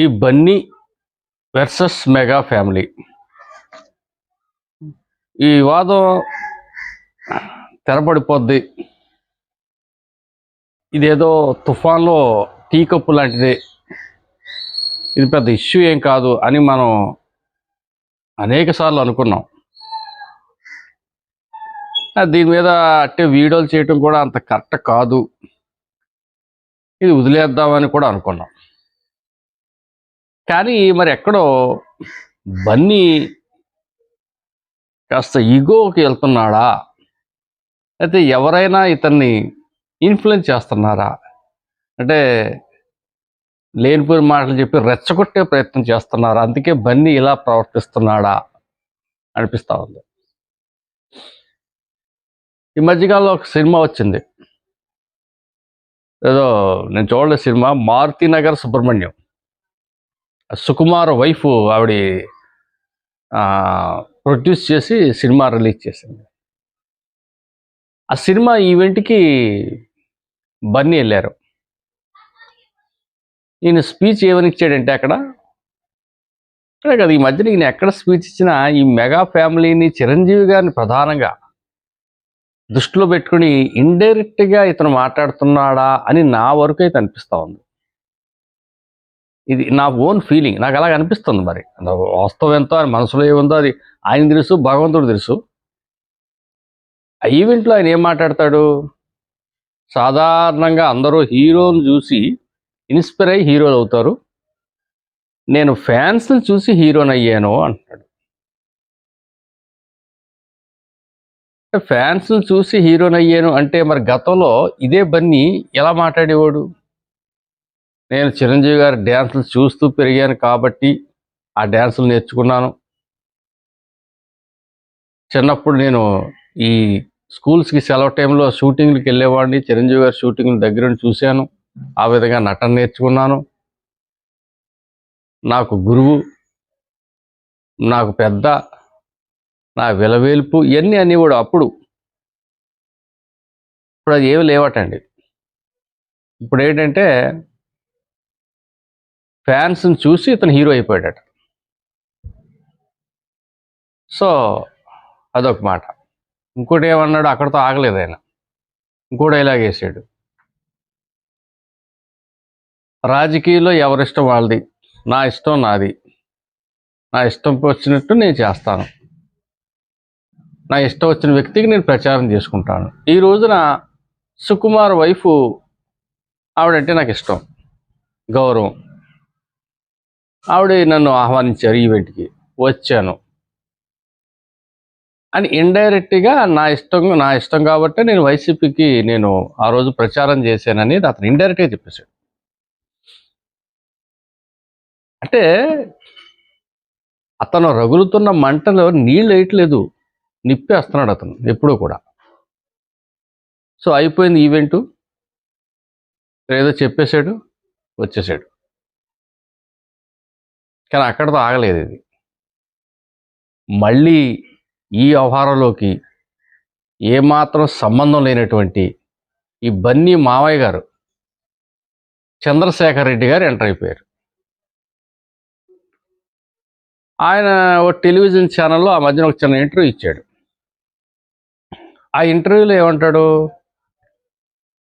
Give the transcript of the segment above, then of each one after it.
ఈ Bunny versus mega family. ఈ వాదం తెరపడిపోద్ది ఇదేదో తుఫాన్లో టీ కప్పు లాంటిది. ఇది పెద్ద ఇష్యూ ఏం కాదు అని మనం అనేక సార్లు అనుకున్నాం. దీని మీద అట్టే వీడియోలు చేయటం కూడా అంత కరెక్ట్ కాదు. ఇది వదిలేద్దామని కూడా అనుకున్నాం. కానీ మరి ఎక్కడో బన్నీ కాస్త ఈగోకి వెళ్తున్నాడా? అయితే ఎవరైనా ఇతన్ని ఇన్ఫ్లుయెన్స్ చేస్తున్నారా? అంటే లేనిపోయిన మాటలు చెప్పి రెచ్చగొట్టే ప్రయత్నం చేస్తున్నారా? అందుకే బన్నీ ఇలా ప్రవర్తిస్తున్నాడా? అనిపిస్తూ ఉంది. ఈ మధ్యకాలంలో ఒక సినిమా వచ్చింది. ఏదో నేను చూడలేదు సినిమా మారుతి నగర్ సుబ్రహ్మణ్యం. సుకుమార్ వైఫ్ ఆవిడ ప్రొడ్యూస్ చేసి సినిమా రిలీజ్ చేసింది. ఆ సినిమా ఈవెంట్కి బన్నీ వెళ్ళారు. ఈయన స్పీచ్ ఏమని ఇచ్చాడంటే అక్కడ అక్కడ కదా ఈ మధ్యన ఈయన ఎక్కడ స్పీచ్ ఇచ్చినా ఈ మెగా ఫ్యామిలీని చిరంజీవి గారిని ప్రధానంగా దృష్టిలో పెట్టుకుని ఇండైరెక్ట్గా ఇతను మాట్లాడుతున్నాడా అని నా వరకు అయితే అనిపిస్తూ ఉంది. ఇది నా ఓన్ ఫీలింగ్. నాకు అలాగ అనిపిస్తుంది మరి. వాస్తవం ఎంతో ఆయన మనసులో ఏముందో అది ఆయన తెలుసు భగవంతుడు తెలుసు. ఆ ఈవెంట్లో ఆయన ఏం మాట్లాడతాడు? సాధారణంగా అందరూ హీరోని చూసి ఇన్స్పైర్ అయ్యి హీరోలు అవుతారు. నేను ఫ్యాన్స్ని చూసి హీరోని అయ్యాను అంటాడు ఫ్యాన్స్ని చూసి హీరోని అయ్యాను అంటే మరి గతంలో ఇదే బన్నీ ఎలా మాట్లాడేవాడు? నేను చిరంజీవి గారి డ్యాన్సులు చూస్తూ పెరిగాను కాబట్టి ఆ డ్యాన్సులు నేర్చుకున్నాను. చిన్నప్పుడు నేను ఈ స్కూల్స్కి సెలవు టైంలో షూటింగ్లకు వెళ్ళేవాడిని. చిరంజీవి గారి షూటింగ్లు దగ్గర చూశాను. ఆ విధంగా నటన నేర్చుకున్నాను. నాకు గురువు నాకు పెద్ద నా విలవేల్పు ఇవన్నీ అనేవాడు అప్పుడు. ఇప్పుడు అది ఏమి లేవటండి. ఇప్పుడు ఏంటంటే ఫ్యాన్స్ని చూసి ఇతను హీరో అయిపోయాడట. సో అదొక మాట. ఇంకోటి ఏమన్నాడు అక్కడితో ఆగలేదు ఆయన. ఇంకో డైలాగ్ వేసాడు. రాజకీయాల్లో ఎవరిష్టం వాళ్ళది? నా ఇష్టం నాది. నా ఇష్టం వచ్చినట్టు నేను చేస్తాను. నా ఇష్టం వచ్చిన వ్యక్తికి నేను ప్రచారం చేసుకుంటాను. ఈ రోజున సుకుమార్ వైఫ్ ఆవిడంటే నాకు ఇష్టం. గౌరవం. ఆవిడ నన్ను ఆహ్వానించారు ఈవెంట్కి. వచ్చాను. అని ఇండైరెక్ట్గా నా ఇష్టం నా ఇష్టం కాబట్టి నేను వైసీపీకి నేను ఆ రోజు ప్రచారం చేశానని అతను ఇండైరెక్ట్గా చెప్పేశాడు. అంటే అతను రగులుతున్న మంటలో నీళ్ళు వేయట్లేదు. నిప్పేస్తున్నాడు అతను ఎప్పుడూ కూడా. సో అయిపోయింది ఈవెంటు. ఏదో చెప్పేశాడు వచ్చేసాడు కానీ అక్కడితో ఆగలేదు ఇది. మళ్ళీ ఈ వ్యవహారంలోకి ఏమాత్రం సంబంధం లేనటువంటి ఈ బన్నీ మావయ్య గారు చంద్రశేఖర్ రెడ్డి గారు ఎంటర్ అయిపోయారు. ఆయన ఒక టెలివిజన్ ఛానల్లో ఆ మధ్యన ఒక చిన్న ఇంటర్వ్యూ ఇచ్చాడు. ఆ ఇంటర్వ్యూలో ఏమంటాడు?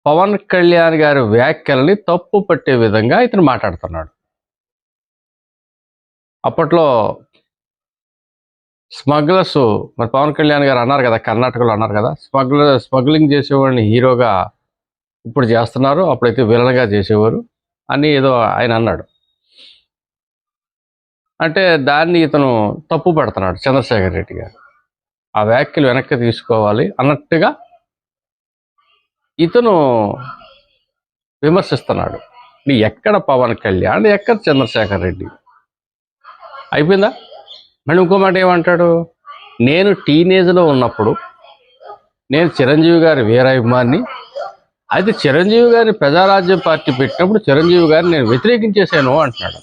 పవన్ కళ్యాణ్ గారి వ్యాఖ్యలని తప్పు పట్టే విధంగా ఇతను మాట్లాడుతున్నాడు. అప్పట్లో స్మగ్లర్స్ మరి పవన్ కళ్యాణ్ గారు అన్నారు కదా కర్ణాటకలో అన్నారు కదా స్మగ్లర్ స్మగ్లింగ్ చేసేవాడిని హీరోగా ఇప్పుడు చేస్తున్నారు అప్పుడైతే విలన్గా చేసేవారు అని ఏదో ఆయన అన్నాడు. అంటే దాన్ని ఇతను తప్పు పడుతున్నాడు చంద్రశేఖర్ రెడ్డి గారు. ఆ వ్యాఖ్యలు వెనక్కి తీసుకోవాలి అన్నట్టుగా ఇతను విమర్శిస్తున్నాడు. ఎక్కడ పవన్ కళ్యాణ్ ఎక్కడ చంద్రశేఖర్ రెడ్డి? అయిపోయిందా? మళ్ళీ ఇంకో మాట ఏమంటాడు? నేను టీనేజ్లో ఉన్నప్పుడు నేను చిరంజీవి గారి వీరాభిమాన్ని అయితే చిరంజీవి గారిని ప్రజారాజ్యం పార్టీ పెట్టినప్పుడు చిరంజీవి గారిని నేను వ్యతిరేకించేశాను అంటున్నాడు.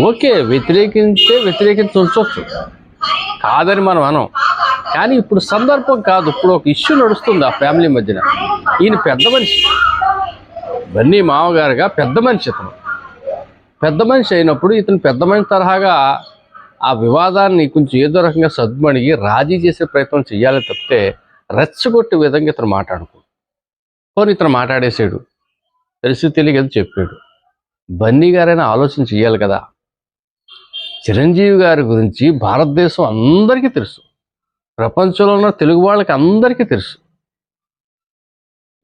ఓకే వ్యతిరేకించే వ్యతిరేకించవచ్చు కాదని మనం అనం. కానీ ఇప్పుడు సందర్భం కాదు. ఇప్పుడు ఒక ఇష్యూ నడుస్తుంది ఆ ఫ్యామిలీ మధ్యన. ఈయన పెద్ద మనిషి. బన్నీ మామగారుగా పెద్ద మనిషి అతను. పెద్ద మనిషి అయినప్పుడు ఇతను పెద్ద మనిషి తరహాగా ఆ వివాదాన్ని కొంచెం ఏదో రకంగా సద్మణిగి రాజీ చేసే ప్రయత్నం చేయాలి తప్పితే రెచ్చగొట్టే విధంగా ఇతను మాట్లాడుకో పోనీ ఇతను మాట్లాడేసాడు తెలిసి తెలియదు చెప్పాడు. బన్నీ గారైనా ఆలోచన చేయాలి కదా. చిరంజీవి గారి గురించి భారతదేశం అందరికీ తెలుసు. ప్రపంచంలో ఉన్న తెలుగు వాళ్ళకి అందరికీ తెలుసు.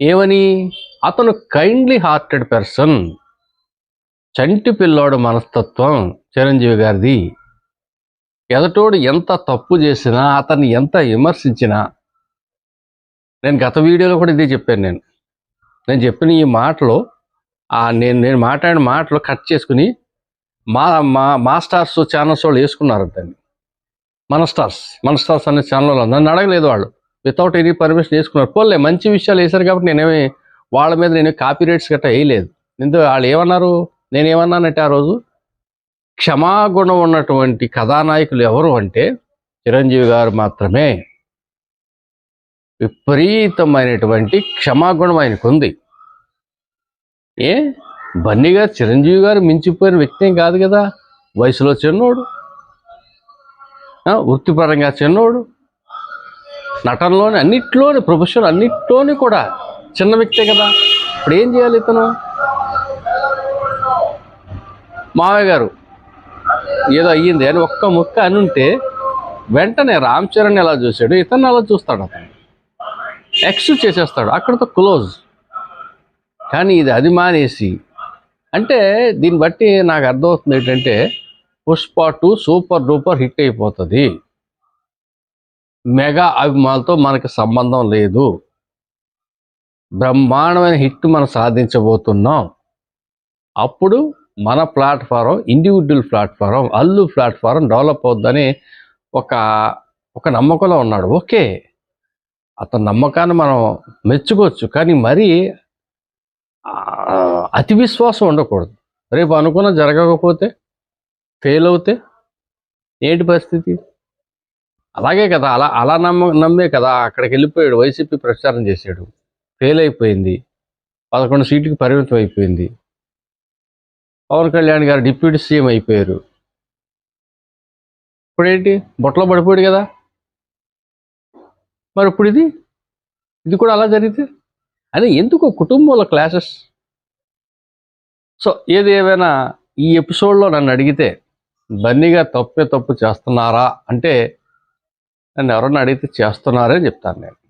ఏమని? అతను కైండ్లీ హార్టెడ్ పర్సన్ చంటి పిల్లోడు మనస్తత్వం చిరంజీవి గారిది. ఎదటోడు ఎంత తప్పు చేసినా అతన్ని ఎంత విమర్శించినా నేను గత వీడియోలో కూడా ఇదే చెప్పాను నేను. నేను చెప్పిన ఈ మాటలు నేను నేను మాట్లాడిన మాటలు కట్ చేసుకుని మా మా మా స్టార్స్ ఛానల్స్ వాళ్ళు వేసుకున్నారు దాన్ని. మన స్టార్స్ మన స్టార్స్ అనే ఛానల్ నన్ను అడగలేదు వాళ్ళు. వితౌట్ ఎనీ పర్మిషన్ వేసుకున్నారు. పోలే మంచి విషయాలు వేశారు కాబట్టి నేనేమి వాళ్ళ మీద నేను కాపీ రైట్స్ గట్రా వేయలేదు. ఎందుకు వాళ్ళు ఏమన్నారు? నేనేమన్నానంటే ఆ రోజు క్షమాగుణం ఉన్నటువంటి కథానాయకులు ఎవరు అంటే చిరంజీవి గారు మాత్రమే విపరీతమైనటువంటి క్షమాగుణం ఆయనకు ఉంది ఏ? బన్నీ గారు చిరంజీవి గారు మించిపోయిన వ్యక్తి ఏం కాదు కదా? వయసులో చిన్నోడు. వృత్తిపరంగా చిన్నోడు. నటనలోని అన్నిట్లోని ప్రొఫెషన్ అన్నిట్లోని కూడా చిన్న వ్యక్తే కదా. ఇప్పుడు ఏం చేయాలి ఇతను? మావయ్య గారు ఏదో అయ్యింది. అని ఒక్క ముక్క అని ఉంటే వెంటనే రామ్ చరణ్ ఎలా చూశాడు? ఇతను ఎలా చూస్తాడు అతను? ఎక్స్ చేసేస్తాడు. అక్కడతో క్లోజ్ కానీ ఇది అది మానేసి అంటే దీన్ని బట్టి నాకు అర్థమవుతుంది ఏంటంటే Pushpa two super duper hit అయిపోతుంది. మెగా అభిమానులతో మనకి సంబంధం లేదు. బ్రహ్మాండమైన హిట్ మనం సాధించబోతున్నాం. అప్పుడు మన platform individual platform Allu platform develop అవుద్దని ఒక ఒక నమ్మకంలో ఉన్నాడు. ఓకే. అతని నమ్మకాన్ని మనం మెచ్చుకోవచ్చు. కానీ మరీ అతి విశ్వాసం ఉండకూడదు. రేపు అనుకున్న జరగకపోతే ఫెయిల్ అవుతే ఏంటి పరిస్థితి? అలాగే కదా. అలా అలా నమ్మ నమ్మే కదా. అక్కడికి వెళ్ళిపోయాడు. వైసీపీ ప్రచారం చేశాడు. ఫెయిల్ అయిపోయింది. పదకొండు సీట్కి పరిమితం అయిపోయింది. పవన్ కళ్యాణ్ గారు డిప్యూటీ సీఎం అయిపోయారు. ఇప్పుడేంటి? బొట్టలో పడిపోయాడు కదా. మరి ఇప్పుడు ఇది? ఇది కూడా అలా జరిగితే? అని ఎందుకు కుటుంబంలో క్లాసెస్ సో ఏది ఏమైనా ఈ ఎపిసోడ్లో నన్ను అడిగితే బన్నీగా తప్పే తప్పు చేస్తున్నారా? అంటే నన్ను ఎవరన్నా అడిగితే చేస్తున్నారని చెప్తాను నేను.